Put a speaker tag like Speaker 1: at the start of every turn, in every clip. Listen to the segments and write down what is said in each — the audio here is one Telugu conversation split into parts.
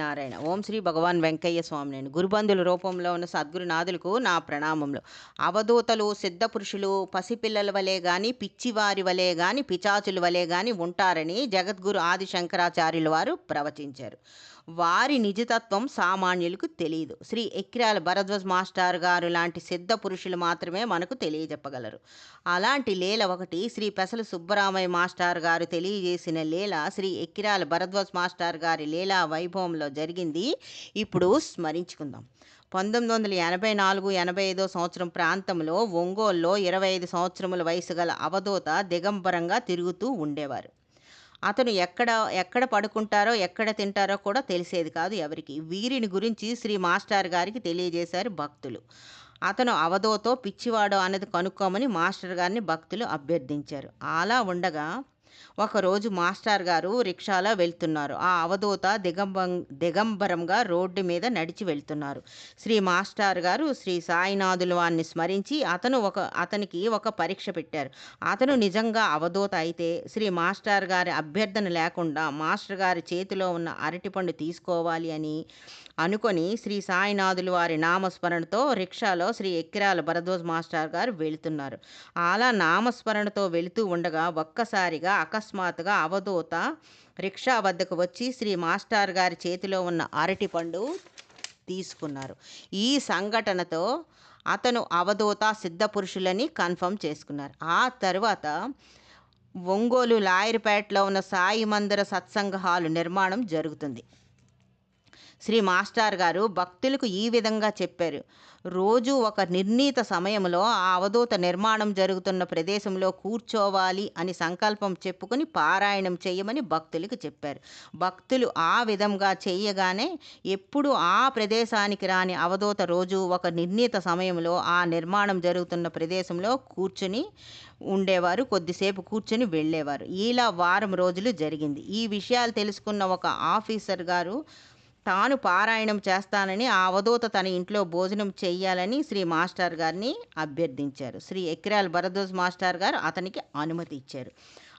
Speaker 1: నారాయణ. ఓం శ్రీ భగవాన్ వెంకయ్య స్వామి నేను. గురుబంధుల రూపంలో ఉన్న సద్గురునాథులకు నా ప్రణామములు. అవధూతలు సిద్ధ పురుషులు పసిపిల్లల వలె గాని పిచ్చివారి వలె గాని పిచాచుల వలె గాని ఉంటారని జగద్గురు ఆది శంకరాచార్యుల వారు ప్రవచించారు. వారి నిజతత్వం సామాన్యులకు తెలియదు. శ్రీ ఎక్రాల భరద్వాజ్ మాస్టర్ గారు లాంటి సిద్ధ పురుషులు మాత్రమే మనకు తెలియజెప్పగలరు. అలాంటి లీల ఒకటి శ్రీ పెసల సుబ్బరామయ్య మాస్టర్ గారు తెలియజేసిన లీల శ్రీ ఎక్కిరాల భరద్వాజ్ మాస్టర్ గారి లీలా వైభవంలో జరిగింది. ఇప్పుడు స్మరించుకుందాం. పంతొమ్మిది వందల ఎనభై నాలుగు ఎనభై ఐదో సంవత్సరం ప్రాంతంలో ఒంగోలులో ఇరవై ఐదు సంవత్సరముల వయసు గల అవధూత దిగంబరంగా తిరుగుతూ ఉండేవారు. అతను ఎక్కడ ఎక్కడ పడుకుంటారో ఎక్కడ తింటారో కూడా తెలిసేది కాదు ఎవరికి. వీరిని గురించి శ్రీ మాస్టర్ గారికి తెలియజేశారు భక్తులు. అతను అవధోతో పిచ్చివాడు అన్నది కనుక్కోమని మాస్టర్ గారిని భక్తులు అభ్యర్థించారు. అలా ఉండగా ఒకరోజు మాస్టర్ గారు రిక్షాలో వెళ్తున్నారు. ఆ అవధూత దిగంబం దిగంబరంగా రోడ్డు మీద నడిచి వెళ్తున్నారు. శ్రీ మాస్టర్ గారు శ్రీ సాయినాథులు వారిని స్మరించి అతను ఒక అతనికి ఒక పరీక్ష పెట్టారు. అతను నిజంగా అవధూత అయితే శ్రీ మాస్టర్ గారి అభ్యర్థన లేకుండా మాస్టర్ గారి చేతిలో ఉన్న అరటిపండు తీసుకోవాలి అని అనుకొని శ్రీ సాయినాథులు వారి నామస్మరణతో రిక్షాలో శ్రీ ఎక్కిరాల భరద్వాజ్ మాస్టర్ గారు వెళుతున్నారు. అలా నామస్మరణతో వెళుతూ ఉండగా ఒక్కసారిగా అకస్మాత్తుగా అవధూత రిక్షా వద్దకు వచ్చి శ్రీ మాస్టర్ గారి చేతిలో ఉన్న అరటిపండు తీసుకున్నారు. ఈ సంఘటనతో అతను అవధూత సిద్ధ పురుషులని కన్ఫర్మ్ చేసుకున్నారు. ఆ తర్వాత ఒంగోలు లాయర్పేటలో ఉన్న సాయి మందిర సత్సంగ హాలు నిర్మాణం జరుగుతుంది. శ్రీ మాస్టార్ గారు భక్తులకు ఈ విధంగా చెప్పారు. రోజు ఒక నిర్ణీత సమయంలో ఆ అవధూత నిర్మాణం జరుగుతున్న ప్రదేశంలో కూర్చోవాలి అని సంకల్పం చెప్పుకొని పారాయణం చేయమని భక్తులకు చెప్పారు. భక్తులు ఆ విధంగా చేయగానే ఎప్పుడు ఆ ప్రదేశానికి రాని అవధూత రోజు ఒక నిర్ణీత సమయంలో ఆ నిర్మాణం జరుగుతున్న ప్రదేశంలో కూర్చుని ఉండేవారు. కొద్దిసేపు కూర్చొని వెళ్ళేవారు. ఇలా వారం రోజులు జరిగింది. ఈ విషయాలు తెలుసుకున్న ఒక ఆఫీసర్ గారు తాను పారాయణం చేస్తానని ఆ అవధూత తన ఇంట్లో భోజనం చేయాలని శ్రీ మాస్టర్ గారిని అభ్యర్థించారు. శ్రీ ఎక్రాల్ భరద్వాజ్ మాస్టర్ గారు అతనికి అనుమతి ఇచ్చారు.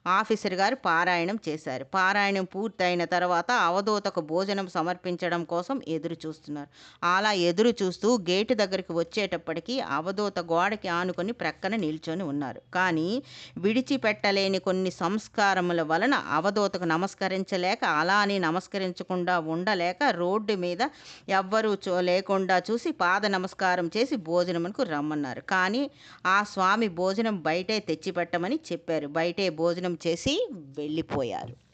Speaker 1: ఆఫీసర్ గారు పారాయణం చేశారు. పారాయణం పూర్తయిన తర్వాత అవధూతకు భోజనం సమర్పించడం కోసం ఎదురు చూస్తున్నారు. అలా ఎదురు చూస్తూ గేటు దగ్గరికి వచ్చేటప్పటికి అవధూత గోడకి ఆనుకొని ప్రక్కన నిల్చొని ఉన్నారు. కానీ విడిచిపెట్టలేని కొన్ని సంస్కారముల వలన అవధూతకు నమస్కరించలేక అలానే నమస్కరించకుండా ఉండలేక రోడ్డు మీద ఎవ్వరూ చూ లేకుండా చూసి పాద నమస్కారం చేసి భోజనమునకు రమ్మన్నారు. కానీ ఆ స్వామి భోజనం బయటే తెచ్చిపెట్టమని చెప్పారు. బయటే భోజనం చేసి వెళ్ళిపోయారు.